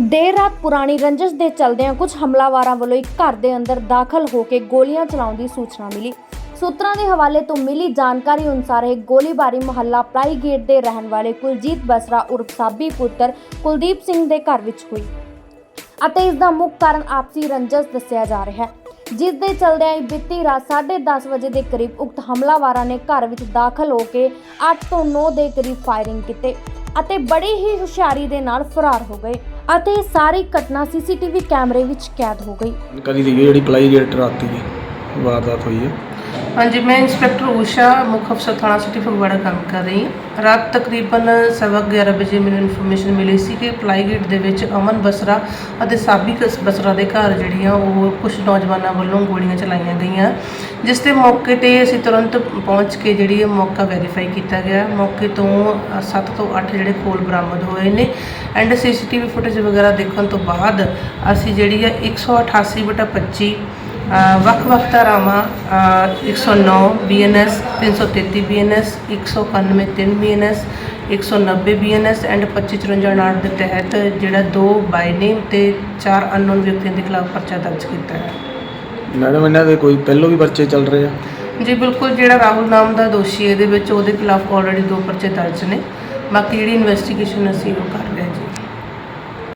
ਦੇਰ ਰਾਤ ਪੁਰਾਣੀ ਰੰਜਿਸ਼ ਦੇ ਚਲਦਿਆਂ ਕੁਝ ਹਮਲਾਵਾਰਾਂ ਵੱਲੋਂ ਇੱਕ ਘਰ ਦੇ ਅੰਦਰ ਦਾਖਲ ਹੋ ਕੇ ਗੋਲੀਆਂ ਚਲਾਉਣ ਦੀ ਸੂਚਨਾ ਮਿਲੀ। ਸੂਤਰਾਂ ਦੇ ਹਵਾਲੇ ਤੋਂ ਮਿਲੀ ਜਾਣਕਾਰੀ ਅਨੁਸਾਰ ਇਹ ਗੋਲੀਬਾਰੀ ਮੁਹੱਲਾ ਪਲਾਈ ਗੇਟ ਦੇ ਰਹਿਣ ਵਾਲੇ ਕੁਲਜੀਤ ਬਸਰਾ ਉਰਫ ਸਾਬੀ ਪੁੱਤਰ ਕੁਲਦੀਪ ਸਿੰਘ ਦੇ ਘਰ ਵਿੱਚ ਹੋਈ ਅਤੇ ਇਸ ਦਾ ਮੁੱਖ ਕਾਰਨ ਆਪਸੀ ਰੰਜਸ ਦੱਸਿਆ ਜਾ ਰਿਹਾ ਹੈ। ਜਿਸ ਦੇ ਚਲਦਿਆਂ ਬੀਤੀ ਰਾਤ 10:30 ਵਜੇ ਦੇ ਕਰੀਬ ਉਕਤ ਹਮਲਾਵਾਰਾਂ ਨੇ ਘਰ ਵਿੱਚ ਦਾਖਲ ਹੋ ਕੇ 8 ਤੋਂ 9 ਦੇ ਕਰੀਬ ਫਾਇਰਿੰਗ ਕੀਤੇ ਅਤੇ ਬੜੀ ਹੀ ਹੁਸ਼ਿਆਰੀ ਦੇ ਨਾਲ ਫਰਾਰ ਹੋ ਗਏ। ਅਤੇ ਸਾਰੀ ਘਟਨਾ ਸੀਸੀਟੀਵੀ ਕੈਮਰੇ ਵਿੱਚ ਕੈਦ ਹੋ ਗਈ। ਜਾਣਕਾਰੀ ਦੀ ਜਿਹੜੀ ਪਲਾਈ ਗੇਟ ਰਾਤੀ ਦੀ ਵਾਰਦਾਤ ਹੋਈ ਹੈ। ਹਾਂਜੀ ਮੈਂ ਇੰਸਪੈਕਟਰ ਊਸ਼ਾ ਮੁੱਖ ਅਫਸਰ ਥਾਣਾ ਸਿਟੀ ਫਗਵਾੜਾ ਕੰਮ ਕਰ ਰਹੀ ਹਾਂ। ਰਾਤ ਤਕਰੀਬਨ ਸਵਾ ਕੁ 11 ਵਜੇ ਮੈਨੂੰ ਇਨਫੋਰਮੇਸ਼ਨ ਮਿਲੀ ਸੀ ਕਿ ਪਲਾਈ ਗੇਟ ਦੇ ਵਿੱਚ ਅਮਨ ਬਸਰਾ ਅਤੇ ਸਾਬੀ ਕਸ ਬਸਰਾ ਦੇ ਘਰ ਜਿਹੜੀਆਂ ਉਹ ਕੁਝ ਨੌਜਵਾਨਾਂ ਵੱਲੋਂ ਗੋਲੀਆਂ ਚਲਾਈਆਂ ਗਈਆਂ। ਜਿਸ ਦੇ ਮੌਕੇ ਤੇ ਅਸੀਂ ਤੁਰੰਤ ਪਹੁੰਚ ਕੇ ਜਿਹੜੀ ਇਹ ਮੌਕਾ ਵੈਰੀਫਾਈ ਕੀਤਾ ਗਿਆ। ਮੌਕੇ ਤੋਂ 7 ਤੋਂ 8 ਜਿਹੜੇ ਖੋਲ ਬਰਾਮਦ ਹੋਏ ਨੇ। ਐਂਡ ਸੀਸੀਟੀਵੀ ਫੁਟੇਜ ਵਗੈਰਾ ਦੇਖਣ ਤੋਂ ਬਾਅਦ ਅਸੀਂ ਜਿਹੜੀ ਹੈ 188 ਬਟਾ 25 ਅ, ਵੱਖ-ਵੱਖ ਧਾਰਾਵਾਂ ਅ, 109 BNS 333 BNS 191 3 BNS 190 BNS and 2554 ਦੇ ਤਹਿਤ ਜਿਹੜਾ ਦੋ ਬਾਈ ਨੇਮ ਤੇ ਚਾਰ ਅਨਨੋਨ ਵਿਅਕਤੀਆਂ ਦੇ ਖਿਲਾਫ ਪਰਚਾ ਦਰਜ ਕੀਤਾ ਹੈ। ਮੈਡਮ, ਇਹਨਾਂ ਦੇ ਕੋਈ ਪਹਿਲੋਂ ਵੀ ਪਰਚੇ ਚੱਲ ਰਹੇ ਆ? ਜੀ, ਬਿਲਕੁਲ, ਜਿਹੜਾ ਰਾਹੁਲ ਨਾਮ ਦਾ ਦੋਸ਼ੀ ਇਹਦੇ ਵਿੱਚ ਉਹਦੇ ਖਿਲਾਫ ਆਲਰੇਡੀ ਦੋ ਪਰਚੇ ਦਰਜ ਨੇ। ਬਾਕੀ ਜਿਹੜੀ ਇਨਵੈਸਟੀਗੇਸ਼ਨ ਅਸੀਂ ਉਹ ਕਰ ਰਹੇ ਹਾਂ ਜੀ।